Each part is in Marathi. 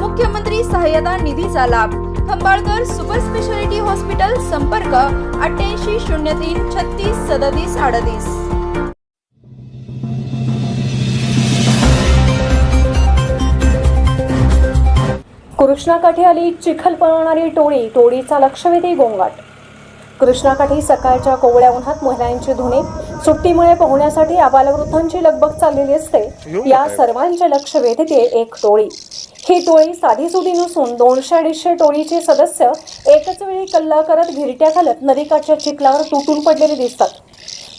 मुख्यमंत्री सहाय्यता निधीचा लाभ. खंबाळकर सुपर स्पेशालिटी हॉस्पिटल संपर्क अठ्ठ्याऐंशी शून्य तीन छत्तीस सदतीस अडतीस. कृष्णाकाठी आली चिखल पळवणारी टोळी टोळीचा लक्षवेधी गोंगाट. कृष्णाकाठी सकाळच्या कोवळ्या उन्हात महिलांची धुणे सुट्टीमुळे पोहण्यासाठी आबालवृद्धांची लगबग चाललेली असते. या सर्वांचे लक्ष वेधते एक टोळी. ही टोळी साधी सुधी नसून दोनशे अडीचशे टोळीचे सदस्य एकच वेळी कल्ला करत घिरट्या घालत नदीकाठच्या चिखलावर तुटून पडलेले दिसतात.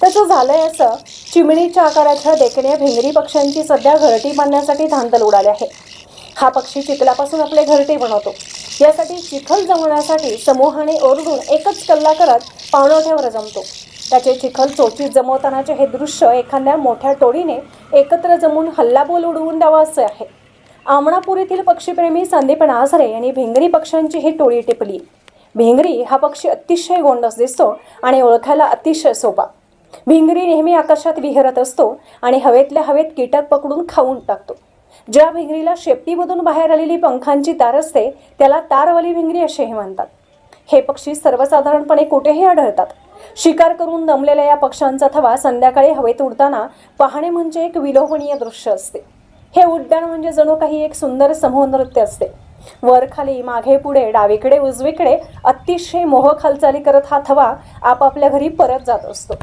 त्याचं झालंय असं चिमणीच्या आकाराच्या देखण्या भिंगरी पक्ष्यांची सध्या घरटी बांधण्यासाठी धांदल उडाले आहे. हा पक्षी चिखलापासून आपले घरटे बनवतो. यासाठी चिखल जमवण्यासाठी समूहाने ओरडून एकच कल्ला करत पावणवठ्यावर जमतो. त्याचे चिखल चोचीत जमवतानाचे हे दृश्य एखाद्या मोठ्या टोळीने एकत्र जमून हल्लाबोल उडवून द्यावा असे आहे. आमणापूर येथील पक्षीप्रेमी संदीप नाझरे यांनी भिंगरी पक्ष्यांची ही टोळी टिपली. भिंगरी हा पक्षी अतिशय गोंडस दिसतो आणि ओळखायला अतिशय सोपा. भिंगरी नेहमी आकाशात विहरत असतो आणि हवेतल्या हवेत कीटक पकडून खाऊन टाकतो. ज्या भिंगरीला शेपटीमधून बाहेर आलेली पंखांची तार असते त्याला तारवाली भिंगरी असेही म्हणतात. हे पक्षी सर्वसाधारणपणे कुठेही आढळतात. शिकार करून दमलेल्या या पक्ष्यांचा थवा संध्याकाळी हवेत उडताना पाहणे म्हणजे एक विलोभनीय दृश्य असते. हे उड्डाण म्हणजे जणू काही एक सुंदर समूह नृत्य असते. वर खाली मागे पुढे डावीकडे उजवीकडे अतिशय मोहक हालचाली करत हा थवा आपापल्या घरी परत जात असतो.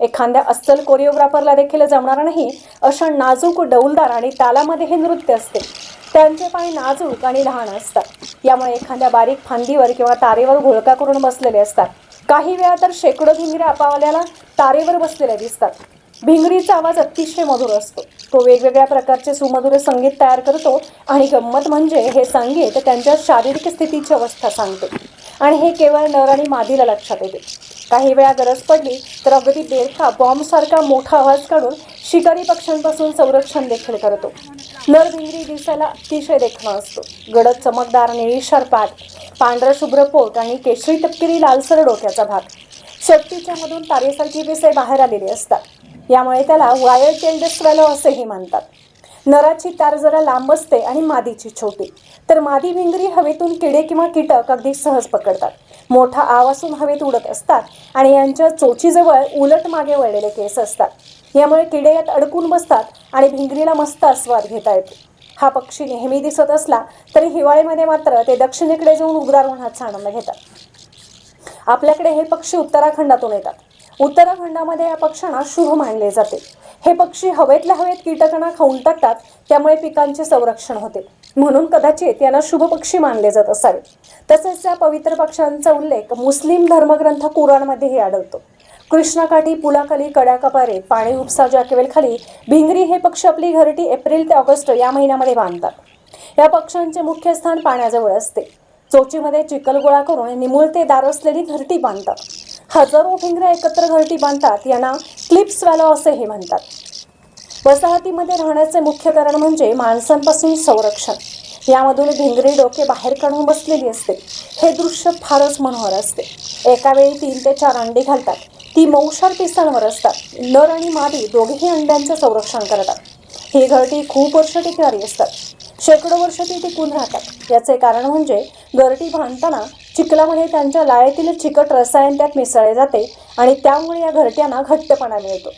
एखाद्या अस्सल कोरिओग्राफरला देखील जमणार नाही अशा नाजूक डौलदार आणि तालामध्ये हे नृत्य असते. त्यांचे पाय नाजूक आणि लहान असतात. यामुळे एखाद्या बारीक फांदीवर किंवा तारेवर घोळका करून बसलेले असतात. काही वेळा तर शेकडो भिंगऱ्या आपावल्याला तारेवर बसलेल्या दिसतात. भिंगरीचा आवाज अतिशय मधुर असतो. तो वेगवेगळ्या प्रकारचे सुमधुर संगीत तयार करतो आणि गंमत म्हणजे हे संगीत त्यांच्या शारीरिक स्थितीची अवस्था सांगते. आणि हे केवळ नर आणि मादीला लक्षात येते. काही वेळा गरज पडली तर अगदी बेरखा बॉम्बसारखा मोठा आवाज काढून शिकारी पक्ष्यांपासून संरक्षण देखील करतो. नर भिंगरी दिसायला अतिशय देखणा असतो. गडद चमकदार निळीशार पाठ पांढरं शुभ्र पोट आणि केशरी तपकिरी लालसर डोक्याचा भाग. शक्तीच्या मधून तारेसारखी पिसे बाहेर आलेली असतात. यामुळे त्याला वायर टेल्ड स्वॅलो असेही म्हणतात. नराची तार जरा लांब असते आणि मादीची छोटी. तर मादी भिंगरी हवेतून किडे किंवा कीटक अगदी सहज पकडतात. मोठा आवासून हवेत उडत असतात आणि यांच्या चोचीजवळ उलट मागे वळलेले केस असतात. यामुळे किडे यात अडकून बसतात आणि भिंगरीला मस्त आस्वाद घेता येतो. हा पक्षी नेहमी दिसत असला तरी हिवाळीमध्ये मात्र ते दक्षिणेकडे जाऊन उबदार उन्हाचा आनंद घेतात. आपल्याकडे हे पक्षी उत्तराखंडातून येतात. उत्तराखंडामध्ये या पक्ष्यांना शुभ मानले जाते. हे पक्षी हवेतल्या हवेत कीटकांना खाऊन टाकतात त्यामुळे पिकांचे संरक्षण होते. म्हणून कदाचित यांना शुभ पक्षी मानले जात असावे. तसेच या पवित्र पक्ष्यांचा उल्लेख मुस्लिम धर्मग्रंथ कुराणमध्येही आढळतो. कृष्णाकाठी पुलाखाली कड्याकपारे पाणी उपसा जाकेवेलखाली भिंगरी हे पक्षी आपली घरटी एप्रिल ते ऑगस्ट या महिन्यामध्ये बांधतात. या पक्ष्यांचे मुख्य स्थान पाण्याजवळ असते. चोचीमध्ये चिखल गोळा करून निमुळते दार असलेली घरटी बांधतात. हजारो भिंगऱ्या एकत्र घरटी बांधतात यांना क्लिप्स वॅलो असेही म्हणतात. वसाहतीमध्ये राहण्याचे मुख्य कारण म्हणजे माणसांपासून संरक्षण. यामधून भिंगरी डोके बाहेर काढून बसलेली असते. हे दृश्य फारच मनोहर असते. एका वेळी तीन ते चार अंडी घालतात. ती मौशार पिसांवर असतात. नर आणि मादी दोघेही अंड्यांचं संरक्षण करतात. ही घरटी खूप वर्ष टिकणारी असतात. शेकडो वर्ष ती टिकून राहतात. याचे कारण म्हणजे घरटी बांधताना चिखलामध्ये त्यांच्या लाळेतील चिकट रसायन त्यात मिसळले जाते आणि त्यामुळे या घरट्यांना घट्टपणा मिळतो.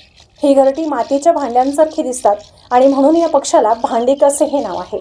ही घरटी मातीच्या भांड्यांसारखी दिसतात आणि म्हणून या पक्षाला भांडिक असे हे नाव आहे.